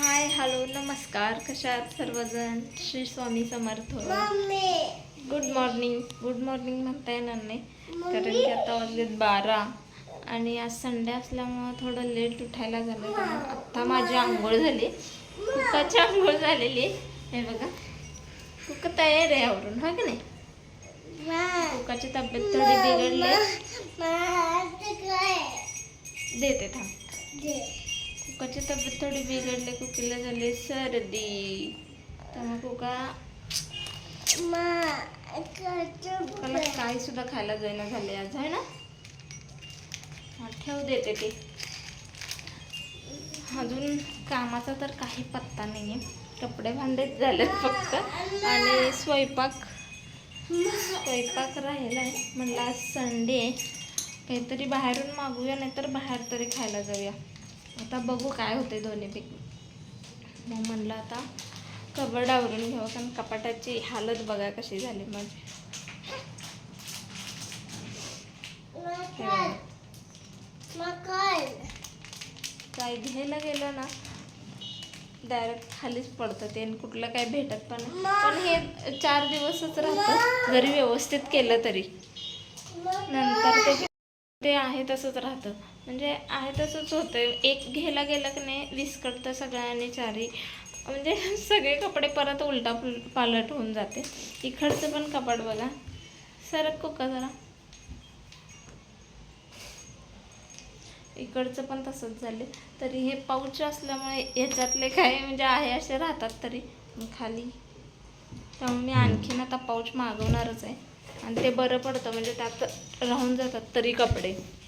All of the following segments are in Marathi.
हाय हॅलो नमस्कार. कशा आहात सर्वजण? Shri Swami Samarth. Good morning good morning म्हणता येणार नाही कारण की आता वाजलेत बारा आणि आज संडे असल्यामुळं थोडं लेट उठायला झालं कारण आत्ता माझी आंघोळ झाली. कुकाची आंघोळ झालेली. आहे. हे बघा कुक तयार आहे आवरून हो की नाही? कुकाची तब्येत थोडी बिघडली. देते थांब. कुकाची तब्येत थोडी बिघडली कुकीला झाली सर्दी. त्यामुळे कुका कुकाला काही सुद्धा खायला जायला झाले आज आहे ना? ठेव देते ते. अजून कामाचा तर काही पत्ता नाही आहे कपडे भांडेच झालेत फक्त. आणि स्वयंपाक स्वयंपाक राहिला आहे म्हणलं आज संडे आहे. काहीतरी बाहेरून मागूया नाहीतर बाहेर तरी खायला जाऊया. आता बघू काय होते दोन्हीपैकी मग म्हणलं आता कबड आवरून घ्यावं कारण कपाटाची हालत बघा कशी झाली माझी. काय घ्यायला गेलं ना डायरेक्ट खालीच पडतं ते आणि कुठलं काय भेटत पण. पण हे चार दिवसच राहतं जरी व्यवस्थित केलं तरी. नंतर ते ते आहे तसंच राहतं. म्हणजे आहे तसंच होतं एक घ्यायला गेलं की नाही विस्कटतं सगळ्यांनी चारी. म्हणजे सगळे कपडे परत उलटा पालट होऊन जाते. इकडचं पण कपाट बघा. सरक का जरा. इकडचं पण तसंच झाले तरी हे पाऊच असल्यामुळे याच्यातले काय म्हणजे आहे असे राहतात तरी. खाली. त्यामुळे मी आणखीन आता पाऊच मागवणारच आहे. आणि ते बरं पडतं म्हणजे त्यात राहून जातात तरी कपडे.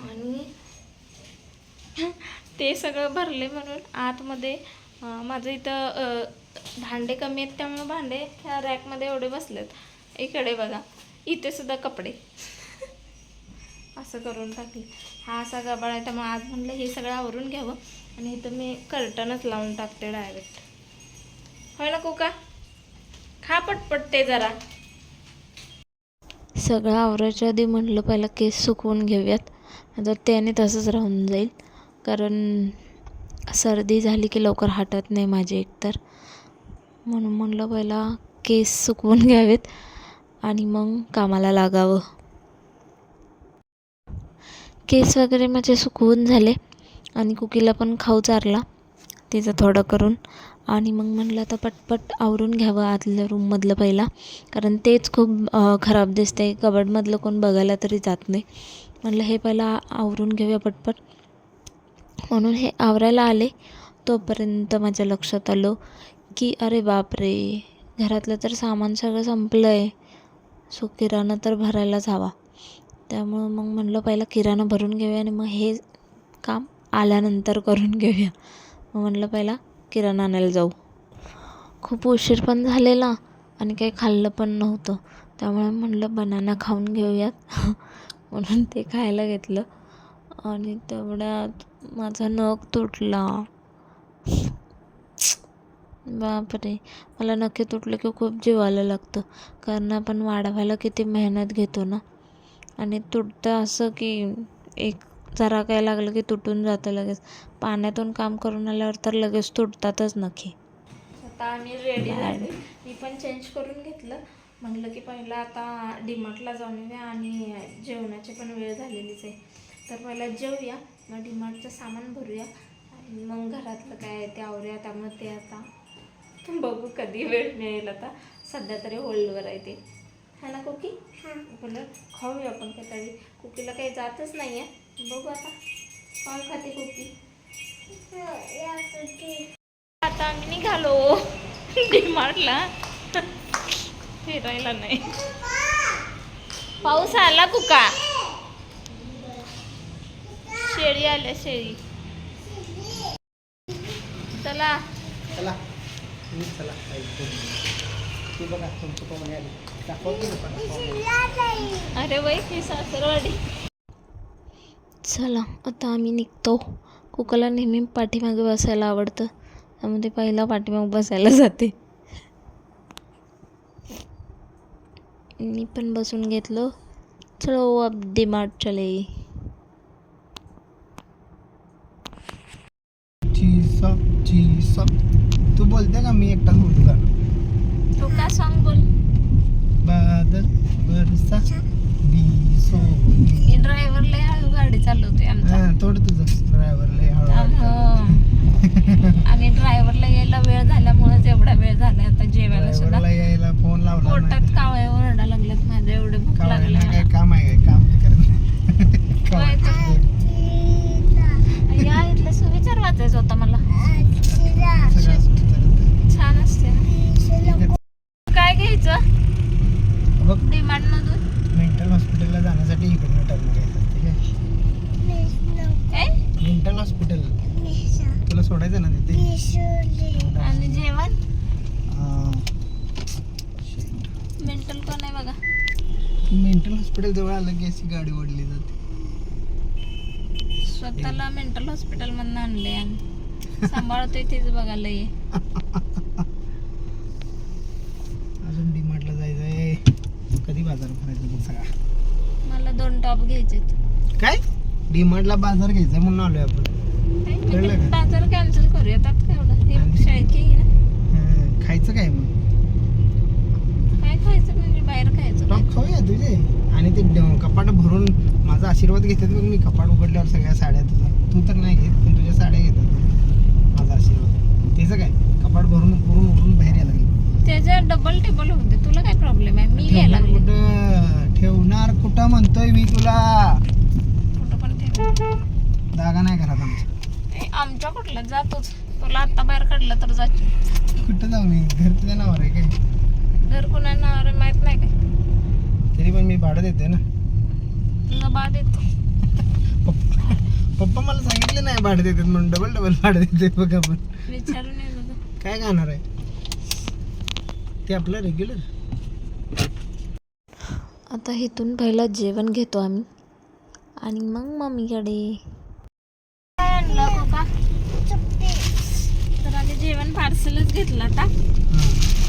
आणि ते सगळं भरले म्हणून आतमध्ये माझं इथं भांडे कमी आहेत त्यामुळे भांडे ह्या रॅकमध्ये एवढे बसलेत. इकडे बघा इथे सुद्धा कपडे. असं करून टाकले. हा असा गबाळ आहे त्यामुळे आज म्हणलं हे सगळं आवरून घ्यावं आणि इथं मी कर्टनच लावून टाकते डायरेक्ट होय ना कोका? खा पटपट ते जरा. सगळं आवरायच्या आधी म्हणलं पहिला केस सुकवून घेऊयात. तर त्याने तसंच राहून जाईल. कारण सर्दी झाली की लवकर हटत नाही माझी एकतर. म्हणून म्हणलं पहिला केस सुकवून घ्यावेत आणि मग कामाला लागावं. केस वगैरे माझे सुकवून झाले आणि कुकीला पण खाऊ चारला. तिचं थोडं करून. आणि मग म्हणलं आता पटपट आवरून घ्यावं आतल्या रूममधलं पहिला. कारण तेच खूप खराब दिसते कबडमधलं कोण बघायला तरी जात नाही. म्हणलं हे पहिला आवरून घेऊया पटपट. म्हणून हे आवरायला आले. तोपर्यंत माझ्या लक्षात आलं की अरे बापरे घरातलं तर सामान सगळं संपलं आहे सो किराणा तर भरायलाच हवा. त्यामुळं मग म्हणलं पहिला किराणा भरून घेऊया आणि मग हे काम आल्यानंतर करून घेऊया. मग म्हणलं पहिला किराणा आणायला जाऊ. खूप उशीर पण झालेला आणि काही खाल्लं पण नव्हतं. त्यामुळे म्हणलं बनाना खाऊन घेऊयात. म्हणून ते खायला घेतलं. आणि तेवढ्यात माझा नख तुटला. बापरे. मला नखे तुटलं की खूप जीवाला लागतं. कारण आपण वाढवायला किती मेहनत घेतो ना. आणि तुटतं असं की एक जरा काय लागलं की तुटून जातं लगेच. पाण्यातून काम करून आल्यावर तर लगेच तुटतातच नखे. आता आम्ही रेडी झाले. मी पण चेंज करून घेतलं. म्हणलं की पहिला आता डीमार्टला जाऊन येऊया आणि जेवणाची पण वेळ झालेलीच आहे. तर पहिला जेवूया मग डीमार्टचं सामान भरूया आणि मग घरातलं काय आहे ते आवरूया. त्यामुळे ते आता बघू कधी वेळ मिळेल आता. सध्या तरी होल्डवर आहे ते. है ना कुकी? बोललं खाऊया आपण काहीतरी. कुकीला काही जातच नाही आहे बघू आता. काय खाते कुकी. आता आम्ही निघालो. डीमार्टला. फिरायला नाही. पाऊस आला कुका? शेळी आल्या शेळी. चला. चला. तुम्ही चला. ती बघा तुमचं कोण आली. दाखवते ना पण अरे वै ही सासरवाडी. चला आता आम्ही निघतो. कुकाला नेहमी पाठीमागे बसायला आवडतं. त्यामध्ये पहिला पाठीमागे बसायला जाते. मी पण बसून घेतलं. चलो अब डिमार्ट चले. तू बोलते का मी एकटाच बोलतो का? तू का सॉन्ग बोल? बादल बरसा ड्रायव्हर लय हळू गाडी चालवते आमचा. हा, थोडं तुझं ड्रायव्हर लय हळू आणि ड्रायव्हरला यायला वेळ झाल्यामुळेच एवढा वेळ झाला आता जेवायला सुद्धा ड्रायव्हरला यायला फोन लावला पोटात नाही कावळे ओरडा लागल्यात माझ्या एवढे भूक लागली कावळ्याला काय मला. काम आहे काय काम नाही करत नाही. काय कावळ्या- या इथलं सुविचार वाचायचा होता मला सगळं सुरू छान असते ना झालं. काय घ्यायचं बघ डिमांड मधून मेंटल हॉस्पिटलला जाण्यासाठी इकडनं टर्न घ्यायचं ठीक आहे ए? Mental hospital. तुला सोडायचं ना तिथे? आणि जेवण? अं, मेंटल कोण आहे बघा. मेंटल हॉस्पिटल जवळ आलं की अशी गाडी ओढली जाते. स्वतःला मेंटल हॉस्पिटल मधून आणले आणि सांभाळतोय तेच बघायला ये अजून डीमार्टला जायचं आहे कधी बाजार भरायचा सगळा मला दोन टॉप घ्यायचे काय? डीमार्टला बाजार घ्यायचा म्हणून आलोय आपण. कळलं का? बाजार कॅन्सल करूया त्यात काय एवढं हे शाळेत घे ना? हं, खायचं काय मग? काय खायचं म्हणजे बाहेर खायचं काय? टॉप खाऊया तुझे. आणि ते ड- कपाट भरून माझा आशीर्वाद घेतात बघ मी कपाट उघडल्यावर सगळ्या साड्या तुझा तू तर नाही घेत पण तुझ्या साड्या घेतात माझा आशीर्वाद. त्याचं काय? कपाट भरून भरून उघडून बाहेर यायला लागले. त्याच्या डबल टेबल होते तुला काय प्रॉब्लेम आहे? मी घ्यायला ठेवणार लागले. कुठं? ठेवणार कुठं म्हणतोय मी तुला? कुठं पण ठेव. जागा नाही घरात आमच्या आमच्या कुठलं जातोच. तुला आता बाहेर काढलं तर जातो. कुठं जाऊ मी? घर तुझ्या नावावर आहे काय? घर कुणा नावावर आहे माहीत नाही काय? तरी पण मी भाडं देते ना. तुला बाद येतो पप्पा पप्पा मला सांगितलं नाही भाडं देतात म्हणून. डबल डबल भाडं देते बघ आपण. विचारून काय खाणार आहे? ते आपलं रेग्युलर आता इथून पहिलं जेवण घेतो आम्ही. आणि मग मम्मीकडे काय आणलं कोका तर आम्ही जेवण पार्सलच घेतलं आता.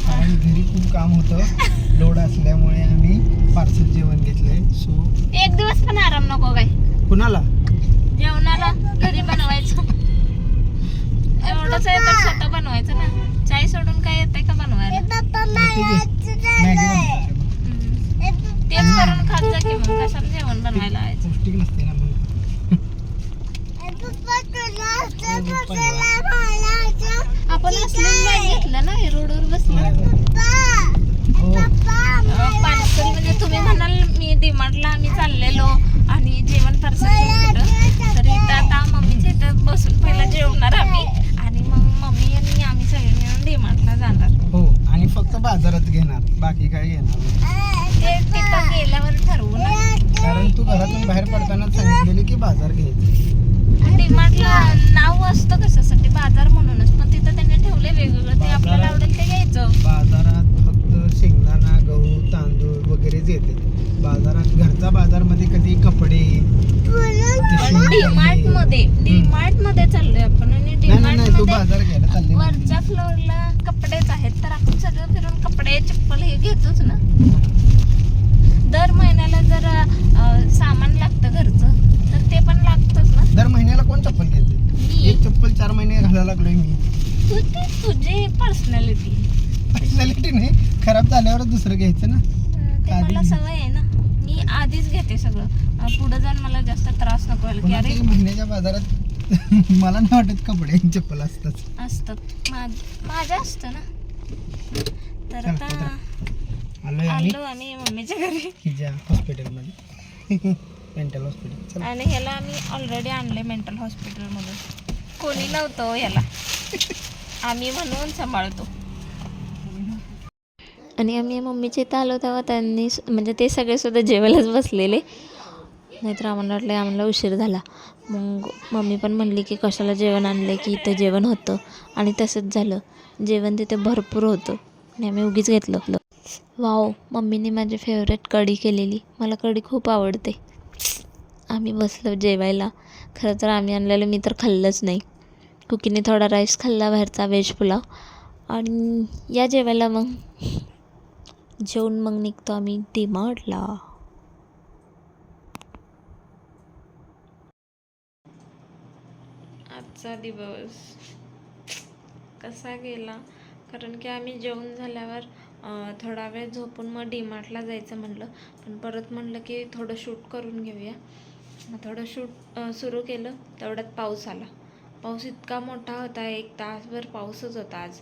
कारण घरी खूप काम होतं. लोड असल्यामुळे आम्ही पार्सल जेवण घेतलंय. सो एक दिवस पण आराम नको काय कुणाला? जेवणाला घरी बनवायचं. एवढंच आहे तर स्वतः बनवायचं ना. चाय सोडून काय येतंय का बनवायला? मॅगी. तेच करून खात जा की मग. कशाला जेवण बनवायला लावायचं? पौष्टिक नसते ना मग आपण असलं बॅग घेतलं ना हे रोडवर बसलं. हो. पार्सल म्हणजे तुम्ही म्हणाल मी डिमांडला आम्ही चाललेलो आणि जेवण पार्सल तर इथं आता मम्मीच्या इथं बसून पहिला जेवणार आम्ही. आणि मग मम्मी आणि आम्ही सगळे मिळून डिमांडला जाणार. हो आणि फक्त बाजारात घेणार बाकी काय घेणार. ते तिथं गेल्यावर ठरवू ना. कारण तू घरातून बाहेर पडताना सांगितलेली की बाजार घ्यायचा. डिमांडला नाव असतं कशासाठी? बाजारात घरचा बाजारमध्ये कधी कपडे डीमार्टमध्ये डीमार्टमध्ये चाललोय आपण आणि डीमार्टमध्ये. वरच्या फ्लोअरला कपडेच आहेत. तर आपण सगळं फिरून कपडे चप्पल हे घेतोच ना. दर महिन्याला जर सामान लागतं घरचं तर ते पण लागतंच ना. दर महिन्याला कोण चप्पल घेते? मी. एक चप्पल चार महिने घालायला लागलोय मी. तू ती तुझी पर्सनॅलिटी पर्सनॅलिटी नाही. खराब झाल्यावर दुसरं घ्यायचं ना. मला. सवय आहे ना. मी आधीच घेते सगळं. पुढे जाऊन मला जास्त त्रास नको व्हायला. की अरे महिन्याच्या बाजारात मला नाही वाटत कपडे चप्पल असतात असतात. माझ- असतं ना. तर आता आलो आम्ही मम्मीच्या घरी. हिच्या हॉस्पिटलमध्ये. मेंटल हॉस्पिटल आणि ह्याला आम्ही ऑलरेडी आणले मेंटल हॉस्पिटलमधून कोणी नव्हतं हो ह्याला. आम्ही म्हणून सांभाळतो. आणि आम्ही मम्मीच्या इथं आलो तेव्हा त्यांनी म्हणजे ते सगळे सुद्धा जेवायलाच बसलेले. नाहीतर आम्हाला वाटलं आम्हाला उशीर झाला. मग मम्मी पण म्हणली की कशाला जेवण आणलं की इथं जेवण होतं? आणि तसंच झालं. जेवण तिथे भरपूर होतं. आणि आम्ही उगीच घेतलं. वाव मम्मीने माझी फेवरेट कढी केलेली. मला कढी खूप आवडते. आम्ही बसलो जेवायला. खरं तर आम्ही आणलेलं मी तर खाल्लंच नाही. कुकीने थोडा राईस खाल्ला बाहेरचा व्हेज पुलाव. आणि या जेवायला मग जेवून मग निघतो आम्ही डिमार्टला. आजचा दिवस कसा गेला? कारण की आम्ही जेवण झाल्यावर थोडा वेळ झोपून मग डीमार्टला जायचं म्हणलं. पण परत म्हणलं की थोडं शूट करून घेऊया. मग थोडं शूट सुरू केलं. तेवढ्यात पाऊस आला. पाऊस इतका मोठा होता एक तासभर पाऊसच होता आज.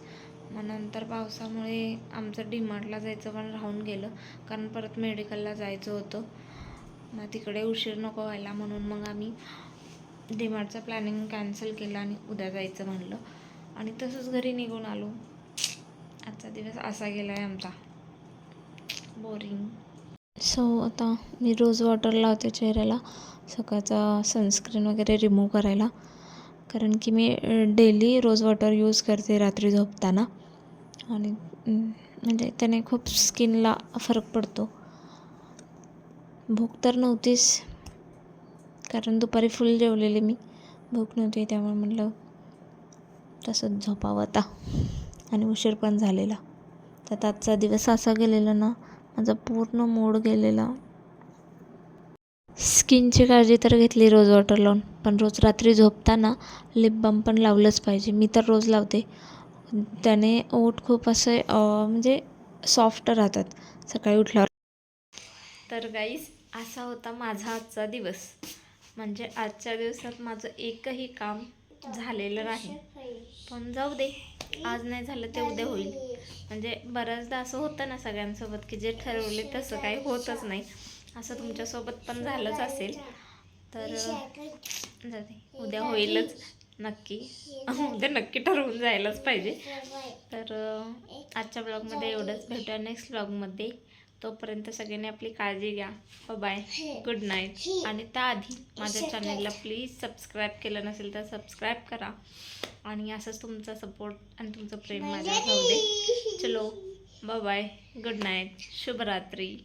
मग नंतर पावसामुळे आमचं डीमार्टला जायचं पण राहून गेलं. कारण परत मेडिकलला जायचं होतं. मग तिकडे उशीर नको व्हायला म्हणून मग आम्ही डीमार्टचं प्लॅनिंग कॅन्सल केलं आणि उद्या जायचं म्हणलं. आणि तसंच घरी निघून आलो. आजचा दिवस असा गेला आहे आमचा. बोरिंग सो आता मी रोज वॉटर लावते चेहऱ्याला. सकाळचा सनस्क्रीन वगैरे रिमूव्ह करायला. कारण की मी डेली रोज वॉटर यूज करते रात्री झोपताना. आणि म्हणजे त्याने खूप स्किनला फरक पडतो. भूक तर नव्हतीच कारण दुपारी फुल जेवलेली मी. भूक नव्हती त्यामुळे म्हटलं तसंच झोपावं आता. आणि उशीर पण झालेला. त्यात आजचा दिवस असा गेलेला ना माझा पूर्ण मूड गेलेला. स्किनची काळजी तर घेतली रोज वॉटर लावून पण रोज रात्री झोपताना लिप बाम पण लावलंच पाहिजे. मी तर रोज लावते. त्याने ओठ खूप असे म्हणजे सॉफ्ट राहतात. सकाळी उठल्यावर. तर गाईस असा होता माझा आजचा दिवस. म्हणजे आजच्या दिवसात माझं एकही काम झालेलं नाही. पण जाऊ दे आज नाही झालं ते उद्या होईल. म्हणजे बऱ्याचदा असं होतं ना सगळ्यांसोबत की जे ठरवले तसं काही होतच नाही. असं तुमच्यासोबत पण झालंच असेल. तर जाते. उद्या होईलच नक्की. उद्या नक्की ठरवून जायलाच पाहिजे. तर आजच्या ब्लॉगमध्ये एवढंच. भेटूया नेक्स्ट ब्लॉगमध्ये. तोपर्यंत सगळ्यांनी आपली काळजी घ्या. बाय गुड नाईट आणि त्याआधी माझ्या चॅनलला प्लीज सबस्क्राईब केलं नसेल तर सबस्क्राईब करा. आणि असंच तुमचा सपोर्ट आणि तुमचं प्रेम माझ्या राहू दे. चलो. बाय गुड नाईट शुभरात्री.